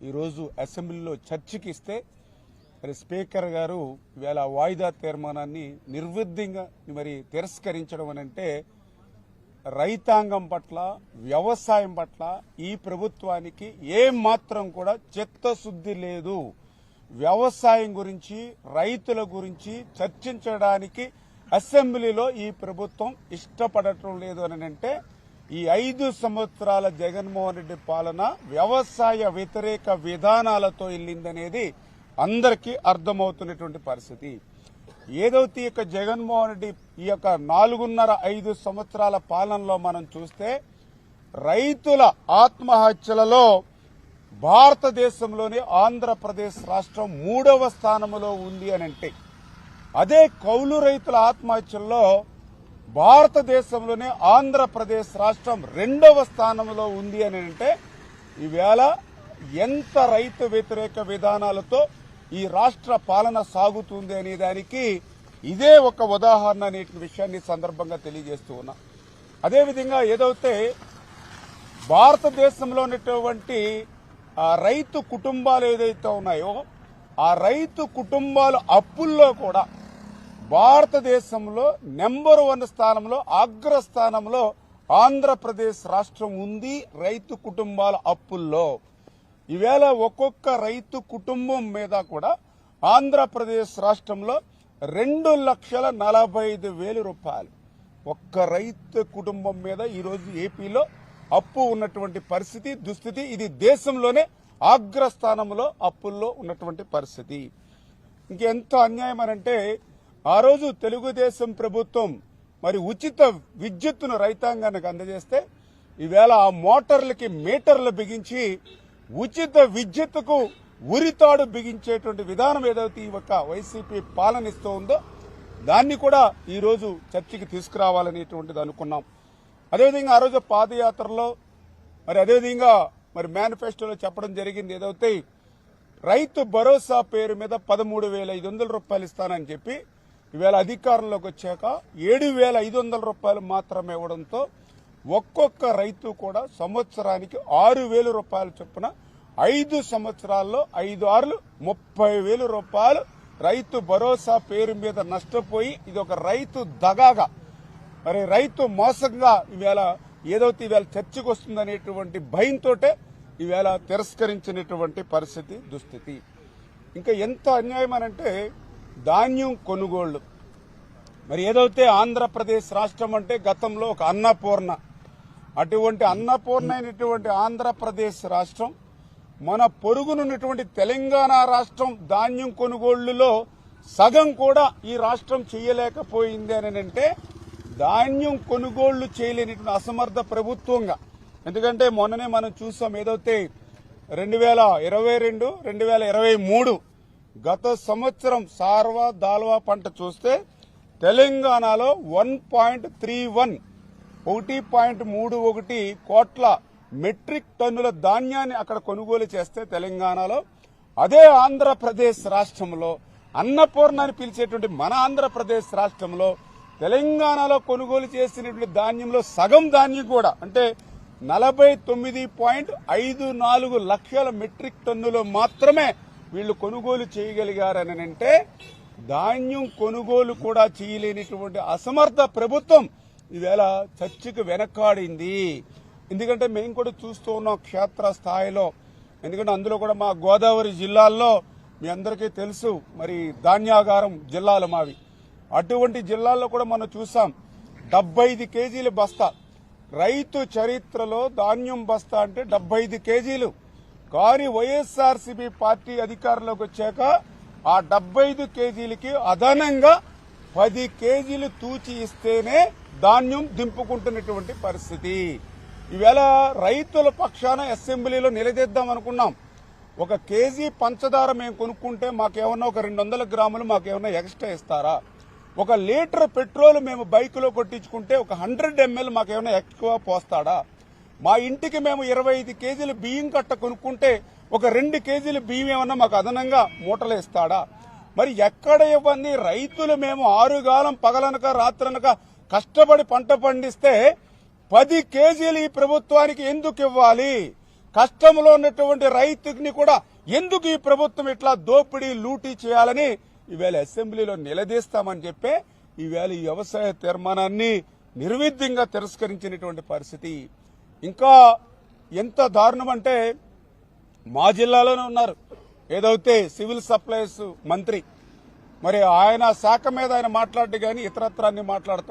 ఈరోజు అసెంబ్లీలో చర్చకి ఇస్తే మరి స్పీకర్ గారు ఇవాళ వాయిదా తీర్మానాన్ని నిర్విఘ్నంగా మరి తిరస్కరించడం అని అంటే రైతాంగం పట్ల వ్యవసాయం పట్ల ఈ ప్రభుత్వానికి ఏం మాత్రం కూడా చిత్తశుద్ధి లేదు. వ్యవసాయం గురించి రైతుల గురించి చర్చించడానికి అసెంబ్లీలో ఈ ప్రభుత్వం ఇష్టపడటం లేదు అని అంటే ఈ ఐదు సంవత్సరాల జగన్మోహన్ రెడ్డి పాలన వ్యవసాయ వ్యతిరేక విధానాలతో వెళ్ళిందనేది అందరికీ అర్థమవుతున్నటువంటి పరిస్థితి. ఏదైతే ఈ యొక్క జగన్మోహన్ రెడ్డి ఈ యొక్క నాలుగున్నర ఐదు సంవత్సరాల పాలనలో మనం చూస్తే రైతుల ఆత్మహత్యలలో భారతదేశంలోని ఆంధ్రప్రదేశ్ రాష్ట్రం మూడవ స్థానంలో ఉంది అని అంటే అదే కౌలు రైతుల ఆత్మహత్యల్లో భారతదేశంలోనే ఆంధ్రప్రదేశ్ రాష్ట్రం రెండవ స్థానంలో ఉంది అని అంటే ఈవేళ ఎంత రైతు వ్యతిరేక విధానాలతో ఈ రాష్ట్ర పాలన సాగుతుంది అనే దానికి ఇదే ఒక ఉదాహరణ అనే విషయాన్ని సందర్భంగా తెలియజేస్తూ ఉన్నా. అదేవిధంగా ఏదైతే భారతదేశంలో ఉన్నటువంటి రైతు కుటుంబాలు ఏదైతే ఉన్నాయో ఆ రైతు కుటుంబాలు అప్పుల్లో కూడా భారతదేశంలో నెంబర్ వన్ స్థానంలో అగ్రస్థానంలో ఆంధ్రప్రదేశ్ రాష్ట్రం ఉంది రైతు కుటుంబాల అప్పుల్లో. ఈవేళ ఒక్కొక్క రైతు కుటుంబం మీద కూడా ఆంధ్రప్రదేశ్ రాష్ట్రంలో రెండు లక్షల నలభై ఐదు వేల రూపాయలు. ఒక్క రైతు కుటుంబం మీద ఈరోజు ఏపీలో అప్పు ఉన్నటువంటి పరిస్థితి దుస్థితి ఇది దేశంలోనే అగ్రస్థానంలో అప్పుల్లో ఉన్నటువంటి పరిస్థితి. ఇంకెంత అన్యాయం అనంటే ఆ రోజు తెలుగుదేశం ప్రభుత్వం మరి ఉచిత విద్యుత్తును రైతాంగానికి అందజేస్తే ఈవేళ ఆ మోటార్లకి మీటర్లు బిగించి ఉచిత విద్యుత్తుకు ఉరితాడు బిగించేటువంటి విధానం ఏదైతే ఈ యొక్క వైసీపీ పాలనిస్తూ ఉందో దాన్ని కూడా ఈరోజు చర్చకి తీసుకురావాలనేటువంటిది అనుకున్నాం. అదేవిధంగా ఆ రోజు పాదయాత్రలో మరి అదేవిధంగా మరి మేనిఫెస్టోలో చెప్పడం జరిగింది ఏదైతే రైతు భరోసా పేరు మీద పదమూడు వేల ఐదు వందల రూపాయలు ఇస్తానని చెప్పి ఈవేళ అధికారంలోకి వచ్చాక ఏడు వేల ఐదు వందల రూపాయలు మాత్రమే ఇవ్వడంతో ఒక్కొక్క రైతు కూడా సంవత్సరానికి ఆరు వేల రూపాయల చొప్పున ఐదు సంవత్సరాల్లో ఐదు ఆరులు ముప్పై వేల రూపాయలు. రైతు భరోసా పేరు మీద నష్టపోయి ఇది ఒక రైతు దగాగా. మరి రైతు మోసంగా ఈవేళ ఏదైతే ఈవేళ చర్చకు వస్తుందనేటువంటి భయంతోటే ఈవేళ తిరస్కరించినటువంటి పరిస్థితి దుస్థితి. ఇంకా ఎంత అన్యాయం అనంటే ధాన్యం కొనుగోళ్ళు. మరి ఏదైతే ఆంధ్రప్రదేశ్ రాష్ట్రం అంటే గతంలో ఒక అన్నపూర్ణ అటువంటి అన్నపూర్ణ అయినటువంటి ఆంధ్రప్రదేశ్ రాష్ట్రం మన పొరుగునున్నటువంటి తెలంగాణ రాష్ట్రం ధాన్యం కొనుగోళ్ళులో సగం కూడా ఈ రాష్ట్రం చేయలేకపోయింది అని అంటే ధాన్యం కొనుగోళ్ళు చేయలేనటువంటి అసమర్థ ప్రభుత్వంగా. ఎందుకంటే మొన్ననే మనం చూసాం ఏదైతే రెండు వేల ఇరవై రెండు రెండు వేల ఇరవై మూడు గత సంవత్సరం సార్వా దాల్వా పంట చూస్తే తెలంగాణలో వన్ పాయింట్ త్రీ వన్ ఒకటి పాయింట్ మూడు ఒకటి కోట్ల మెట్రిక్ టన్నుల ధాన్యాన్ని అక్కడ కొనుగోలు చేస్తే తెలంగాణలో అదే ఆంధ్రప్రదేశ్ రాష్ట్రంలో అన్నపూర్ణ అని పిలిచేటువంటి మన ఆంధ్రప్రదేశ్ రాష్ట్రంలో తెలంగాణలో కొనుగోలు చేసినటువంటి ధాన్యంలో సగం ధాన్యం కూడా అంటే నలభై తొమ్మిది పాయింట్ ఐదు నాలుగు లక్షల మెట్రిక్ టన్నులు మాత్రమే వీళ్ళు కొనుగోలు చేయగలిగారని అంటే ధాన్యం కొనుగోలు కూడా చేయలేనిటువంటి అసమర్థ ప్రభుత్వం ఈవేళ చర్చకు వెనకాడింది. ఎందుకంటే మేము కూడా చూస్తూ ఉన్నాం క్షేత్ర స్థాయిలో. ఎందుకంటే అందులో కూడా మా గోదావరి జిల్లాల్లో మీ అందరికీ తెలుసు మరి ధాన్యాగారం జిల్లాలు మావి. అటువంటి జిల్లాల్లో కూడా మనం చూసాం డెబ్బై ఐదు కేజీల బస్తా. రైతు చరిత్రలో ధాన్యం బస్తా అంటే డెబ్బై ఐదు కేజీలు. కానీ వైఎస్ఆర్సీపీ పార్టీ అధికారంలోకి వచ్చాక ఆ డెబ్బై ఐదు కేజీలకి అదనంగా పది కేజీలు తూచి ఇస్తేనే ధాన్యం దింపుకుంటున్నటువంటి పరిస్థితి. ఈవేళ రైతుల పక్షాన అసెంబ్లీలో నిలదీద్దాం అనుకున్నాం. ఒక కేజీ పంచదార మేము కొనుక్కుంటే మాకేమన్నా ఒక రెండు వందల గ్రాములు మాకేమన్నా ఎక్స్ట్రా ఇస్తారా? ఒక లీటర్ పెట్రోల్ మేము బైకులో కొట్టించుకుంటే ఒక హండ్రెడ్ ఎంఎల్ మాకేమైనా ఎక్కువ పోస్తాడా? మా ఇంటికి మేము ఇరవై ఐదు కేజీలు బియ్యం కట్ట కొనుక్కుంటే ఒక రెండు కేజీలు బియ్యం ఏమన్నా మాకు అదనంగా మూటలేస్తాడా మరి ఎక్కడ ఇవ్వండి రైతులు మేము ఆరుగాలం పగలనక రాత్రనక కష్టపడి పంట పండిస్తే పది కేజీలు ఈ ప్రభుత్వానికి ఎందుకు ఇవ్వాలి? కష్టంలో ఉన్నటువంటి రైతుని కూడా ఎందుకు ఈ ప్రభుత్వం ఇట్లా దోపిడీ లూటీ చేయాలని ఈవేళ అసెంబ్లీలో నిలదీస్తామని చెప్పే ఈవేళ ఈ వ్యవసాయ తీర్మానాన్ని నిర్విద్యంగా తిరస్కరించినటువంటి పరిస్థితి. ఇంకా ఎంత దారుణం అంటే మా జిల్లాలోనే ఉన్నారు. ఏదైతే సివిల్ సప్లైస్ మంత్రి మరి ఆయన శాఖ మీద ఆయన మాట్లాడి కానీ ఇతరత్రాన్ని మాట్లాడతాం.